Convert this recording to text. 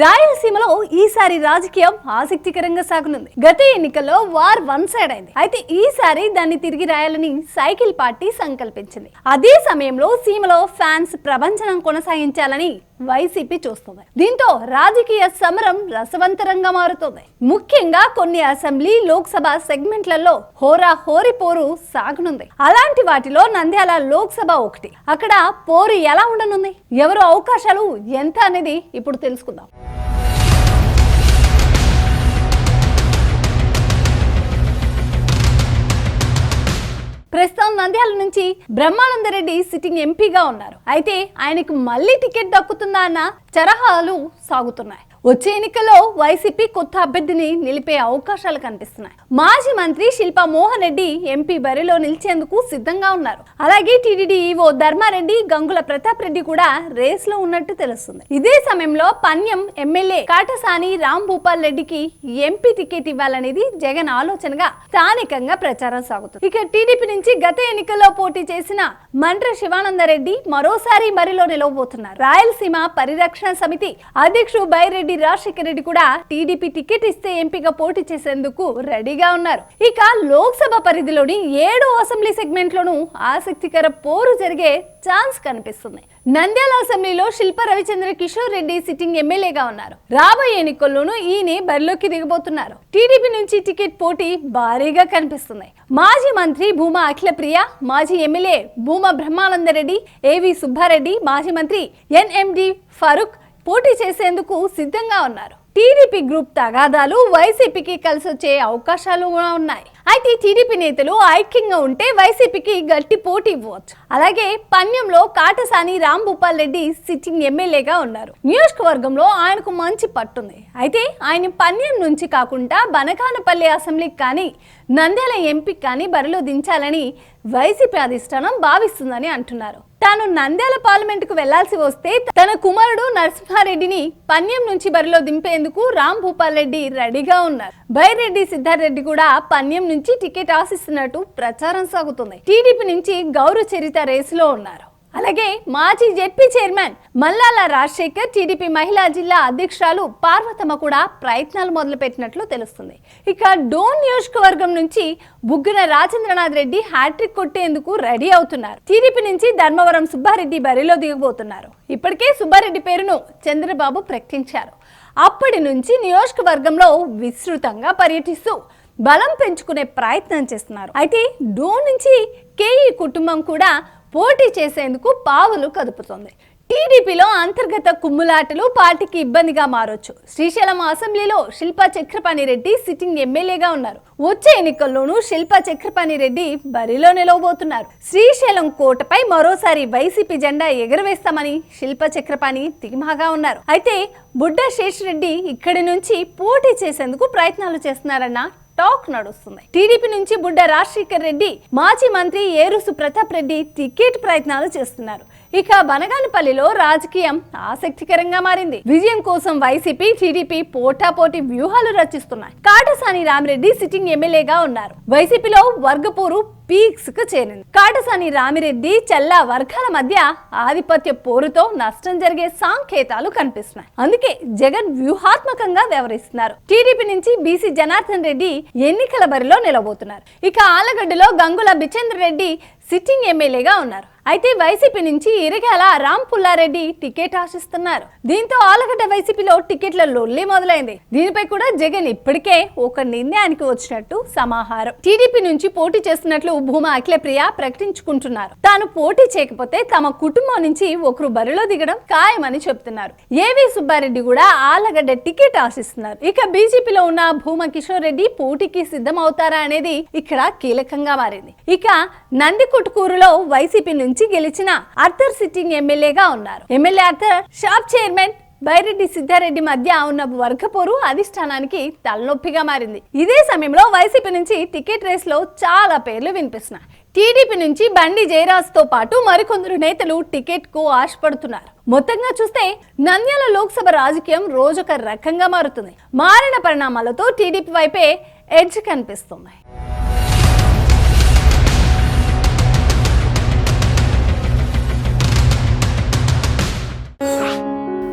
రాయలసీమలో ఈసారి రాజకీయం ఆసక్తికరంగా సాగునుంది. గత ఎన్నికల్లో వార్ వన్ సైడ్ అయింది. అయితే ఈసారి దాన్ని తిరిగి రాయాలని సైకిల్ పార్టీ సంకల్పించింది. అదే సమయంలో సీమలో ఫ్యాన్స్ ప్రపంచనం కొనసాగించాలని వైసీపీ చూస్తుంది. దీంతో రాజకీయ సమరం రసవంతరంగా మారుతోంది. ముఖ్యంగా కొన్ని అసెంబ్లీ లోక్సభ సెగ్మెంట్లలో హోరా హోరి పోరు సాగనుంది. అలాంటి వాటిలో నంద్యాల లోక్సభ ఒకటి. అక్కడ పోరు ఎలా ఉండనుంది? ఎవరు అవకాశాలు? ఎంత అనేది ఇప్పుడు తెలుసుకుందాం. ప్రస్తుతం నంద్యాల నుంచి బ్రహ్మానందరెడ్డి సిట్టింగ్ ఎంపీగా ఉన్నారు. అయితే ఆయనకు మళ్ళీ టికెట్ దక్కుతుందా అన్న చరహాలు సాగుతున్నాయి. వచ్చే ఎన్నికల్లో వైసీపీ కొత్త అభ్యర్థిని నిలిపే అవకాశాలు కనిపిస్తున్నాయి. మాజీ మంత్రి శిల్పా మోహన్ రెడ్డి ఎంపీ బరిలో నిలిచేందుకు సిద్ధంగా ఉన్నారు. అలాగే టీడీడీ ఈవో ధర్మారెడ్డి గంగుల ప్రతాప్ రెడ్డి కూడా రేస్లో ఉన్నట్టు తెలుస్తుంది. ఇదే సమయంలో పన్యం ఎమ్మెల్యే కాటసాని రామ్ భూపాల్ రెడ్డికి ఎంపీ టికెట్ ఇవ్వాలనేది జగన్ ఆలోచనగా స్థానికంగా ప్రచారం సాగుతుంది. ఇక టీడీపీ నుంచి గత ఎన్నికల్లో పోటీ చేసిన మండ్ర శివానందరెడ్డి మరోసారి బరిలో నిలవబోతున్నారు. రాయలసీమ పరిరక్షణ సమితి అధ్యక్షుడు బైరెడ్డి రాజశేఖర రెడ్డి కూడా టీడీపీ టికెట్ ఇస్తే ఎంపీగా పోటీ చేసేందుకు రెడీగా ఉన్నారు. ఇక లోక్సభ పరిధిలోని ఏడు అసెంబ్లీ సెగ్మెంట్ లోనూ ఆసక్తికర పోరు జరిగే ఛాన్స్ కనిపిస్తుంది. నంద్యాల అసెంబ్లీలో శిల్ప రవిచంద్ర కిషోర్ రెడ్డి సిట్టింగ్ ఎమ్మెల్యేగా ఉన్నారు. రాబోయే ఎన్నికల్లోనూ ఈయన బరిలోకి దిగబోతున్నారు. టీడీపీ నుంచి టికెట్ పోటీ భారీగా కనిపిస్తుంది. మాజీ మంత్రి భూమా అఖిలప్రియ మాజీ ఎమ్మెల్యే భూమా బ్రహ్మానందరెడ్డి ఏవి సుబ్బారెడ్డి మాజీ మంత్రి ఎన్ఎండి ఫరూక్ పోటీ చేసేందుకు సిద్ధంగా ఉన్నారు. టీడీపీ గ్రూప్ తగాదాలు వైసీపీకి కలిసి వచ్చే అవకాశాలు కూడా ఉన్నాయి. అయితే టీడీపీ నేతలు ఐక్యంగా ఉంటే వైసీపీకి గట్టి పోటీ ఇవ్వచ్చు. అలాగే పన్యంలో కాటసాని రామ్ భూపాల్ రెడ్డి సిట్టింగ్ ఎమ్మెల్యేగా ఉన్నారు. నియోజకవర్గంలో ఆయనకు మంచి పట్టుంది. అయితే ఆయన పన్యం నుంచి కాకుండా బనకానపల్లి అసెంబ్లీకి కానీ నంద్యాల ఎంపీకి కానీ బరిలో దించాలని వైసీపీ అధిష్టానం భావిస్తుందని అంటున్నారు. తాను నంద్యాల పార్లమెంట్కు వెళ్ళాల్సి వస్తే తన కుమారుడు నరసింహారెడ్డిని పన్యం నుంచి బరిలో దింపేందుకు రామ్ భూపాల్ రెడ్డి రెడీగా ఉన్నారు. బైరెడ్డి సిద్ధారెడ్డి కూడా పన్యం నుంచి టికెట్ ఆశిస్తున్నట్టు ప్రచారం సాగుతుంది. టీడీపీ నుంచి గౌరవ చరిత రేసులో ఉన్నారు. అలాగే మాజీ ZP chairman Mallala Rajasekhar TDP మహిళా జిల్లా అధ్యక్షురాలు పార్వతమ్మ కూడా ప్రయత్నాలు మొదలుపెట్టినట్లు తెలుస్తుంది. ఇక డోన్ నియోజకవర్గం నుంచి బుగ్గన రాజేంద్రనాథ్ రెడ్డి హ్యాట్రిక్ కొట్టేందుకు రెడీ అవుతున్నారు. టీడీపీ నుంచి ధర్మవరం సుబ్బారెడ్డి బరిలో దిగబోతున్నారు. ఇప్పటికే సుబ్బారెడ్డి పేరును చంద్రబాబు ప్రకటించారు. అప్పటి నుంచి నియోజకవర్గంలో విస్తృతంగా పర్యటిస్తూ బలం పెంచుకునే ప్రయత్నం చేస్తున్నారు. అయితే డోన్ నుంచి కేఈ కుటుంబం కూడా పోటీ చేసేందుకు పావులు కదుపుతోంది. టీడీపీలో అంతర్గత కుమ్ములాటలు పార్టీకి ఇబ్బందిగా మారొచ్చు. శ్రీశైలం అసెంబ్లీలో శిల్పా చక్రపాణి రెడ్డి సిట్టింగ్ ఎమ్మెల్యేగా ఉన్నారు. వచ్చే ఎన్నికల్లోనూ శిల్పా చక్రపాణి రెడ్డి బరిలో నిలవబోతున్నారు. శ్రీశైలం కోటపై మరోసారి వైసీపీ జెండా ఎగరవేస్తామని శిల్ప చక్రపాణి ధీమాగా ఉన్నారు. అయితే బుడ్డ శేషరెడ్డి ఇక్కడి నుంచి పోటీ చేసేందుకు ప్రయత్నాలు చేస్తున్నారన్న టాక్ నడుస్తుంది. టీడీపీ నుంచి బుడ్డ రాజశేఖర్ రెడ్డి మాజీ మంత్రి ఏరుసు ప్రతాప్ రెడ్డి టికెట్ ప్రయత్నాలు చేస్తున్నారు. ఇక బనగానపల్లిలో రాజకీయం ఆసక్తికరంగా మారింది. విజయం కోసం వైసీపీ టీడీపీ పోటాపోటీ వ్యూహాలు రచిస్తున్నాయి. కాటసాని రామిరెడ్డి సిట్టింగ్ ఎమ్మెల్యేగా ఉన్నారు. వైసీపీలో వర్గపూరు పీక్స్కు చేరింది. కాటసాని రామిరెడ్డి చెల్లా వర్గాల మధ్య ఆధిపత్య పోరుతో నష్టం జరిగే సంకేతాలు కనిపిస్తున్నాయి. అందుకే జగన్ వ్యూహాత్మకంగా వ్యవహరిస్తున్నారు. టీడీపీ నుంచి బీసీ జనార్దన్ రెడ్డి ఎన్నికల బరిలో నిలబోతున్నారు. ఇక ఆలగడ్డలో గంగుల బిచేంద్ర రెడ్డి సిట్టింగ్ ఎమ్మెల్యేగా ఉన్నారు. అయితే వైసీపీ నుంచి ఇరగాల రామ్ పుల్లారెడ్డి టికెట్ ఆశిస్తున్నారు. దీంతో ఆలగడ్డ వైసీపీలో టికెట్ల లొల్లి మొదలైంది. దీనిపై కూడా జగన్ ఇప్పటికే ఒక నిర్ణయానికి వచ్చినట్టు సమాహారం. టీడీపీ నుంచి పోటీ చేస్తున్నట్లు భూమా అఖిలప్రియ ప్రకటించుకుంటున్నారు. తాను పోటీ చేయకపోతే తమ కుటుంబం నుంచి ఒకరు బరిలో దిగడం ఖాయమని చెప్తున్నారు. ఏవి సుబ్బారెడ్డి కూడా ఆలగడ్డ టికెట్ ఆశిస్తున్నారు. ఇక బీజేపీలో ఉన్న భూమా కిషోర్ రెడ్డి పోటీకి సిద్ధం అవుతారా అనేది ఇక్కడ కీలకంగా మారింది. ఇక నందికొట్కూరులో వైసీపీ నుంచి గెలిచిన అర్థర్ సిట్టింగ్ ఎమ్మెల్యేగా ఉన్నారు. MLA Arthur shop chairman Byreddy Siddhareddy మధ్య ఉన్న వర్గపోరు అధిష్టానానికి తలనొప్పిగా మారింది. ఇదే సమయంలో వైసీపీ నుంచి టికెట్ రేస్లో చాలా పేర్లు వినిపిస్తున్నాయి. టీడీపీ నుంచి బండి జయరాజ్తో పాటు మరికొందరు నేతలు టికెట్కు ఆశపడుతున్నారు. మొత్తంగా చూస్తే నంద్యాల లోక్సభ రాజకీయం రోజొక రకంగా మారుతుంది. మారిన పరిణామాలతో టీడీపీ వైపే ఎడ్జ్ కనిపిస్తుంది.